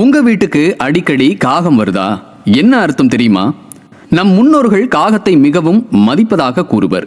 உங்க வீட்டுக்கு அடிக்கடி காகம் வருதா? என்ன அர்த்தம் தெரியுமா? நம் முன்னோர்கள் காகத்தை மிகவும் மதிப்பதாக கூறுவர்.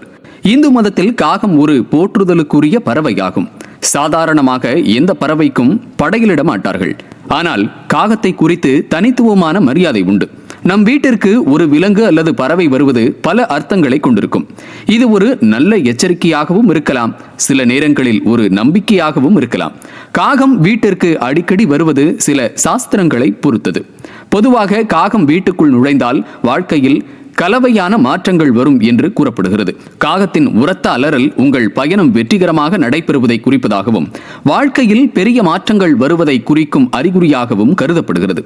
இந்து மதத்தில் காகம் ஒரு போற்றுதலுக்குரிய பறவையாகும். சாதாரணமாக எந்த பறவைக்கும் படையிலிட மாட்டார்கள் ஆனால் காகத்தை குறித்து தனித்துவமான மரியாதை உண்டு. நம் வீட்டிற்கு ஒரு விலங்கு அல்லது பறவை வருவது பல அர்த்தங்களை கொண்டிருக்கும். இது ஒரு நல்ல எச்சரிக்கையாகவும் இருக்கலாம். சில நேரங்களில் ஒரு நம்பிக்கையாகவும் இருக்கலாம். காகம் வீட்டிற்கு அடிக்கடி வருவது சில சாஸ்திரங்களை பொறுத்தது. பொதுவாக காகம் வீட்டுக்குள் நுழைந்தால் வாழ்க்கையில் கலவையான மாற்றங்கள் வரும் என்று கூறப்படுகிறது. காகத்தின் உரத்த அலறல் உங்கள் பயணம் வெற்றிகரமாக நடைபெறுவதை குறிப்பதாகவும் வாழ்க்கையில் பெரிய மாற்றங்கள் வருவதை குறிக்கும் அறிகுறியாகவும் கருதப்படுகிறது.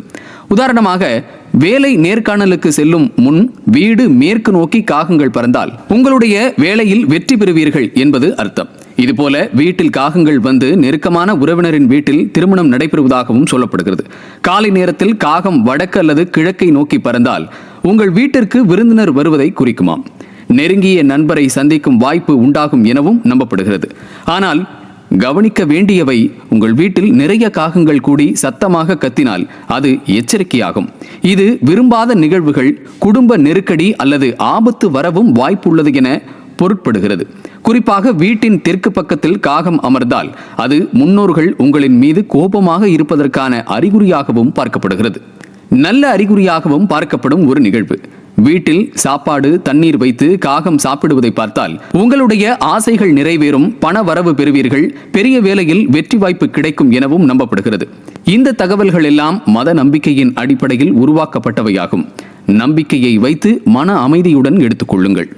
உதாரணமாக வேலை நேர்காணலுக்கு செல்லும் முன் வீடு மேற்கு நோக்கி காகங்கள் பறந்தால் உங்களுடைய வேலையில் வெற்றி பெறுவீர்கள் என்பது அர்த்தம். இதுபோல வீட்டில் காகங்கள் வந்து நெருக்கமான உறவினரின் வீட்டில் திருமணம் நடைபெறுவதாகவும் சொல்லப்படுகிறது. காலை நேரத்தில் காகம் வடக்கு அல்லது கிழக்கை நோக்கி பறந்தால் உங்கள் வீட்டிற்கு விருந்தினர் வருவதை குறிக்குமாம் நெருங்கிய நண்பரை சந்திக்கும் வாய்ப்பு உண்டாகும் எனவும் நம்பப்படுகிறது. ஆனால் கவனிக்க வேண்டியவை உங்கள் வீட்டில் நிறைய காகங்கள் கூடி சத்தமாக கத்தினால் அது எச்சரிக்கையாகும். இது விரும்பாத நிகழ்வுகள் குடும்ப நெருக்கடி அல்லது ஆபத்து வரவும் வாய்ப்புள்ளது என பொருட்படுகிறது. குறிப்பாக வீட்டின் தெற்கு பக்கத்தில் காகம் அமர்ந்தால் அது முன்னோர்கள் உங்களின் மீது கோபமாக இருப்பதற்கான அறிகுறியாகவும் பார்க்கப்படுகிறது. நல்ல அறிகுறியாகவும் பார்க்கப்படும் ஒரு நிகழ்வு. வீட்டில் சாப்பாடு தண்ணீர் வைத்து காகம் சாப்பிடுவதை பார்த்தால் உங்களுடைய ஆசைகள் நிறைவேறும் பண வரவு பெறுவீர்கள் பெரிய வேலையில் வெற்றி வாய்ப்பு கிடைக்கும் எனவும் நம்பப்படுகிறது. இந்த தகவல்கள் எல்லாம் மத நம்பிக்கையின் அடிப்படையில் உருவாக்கப்பட்டவையாகும். நம்பிக்கையை வைத்து மன அமைதியுடன் எடுத்துக்கொள்ளுங்கள்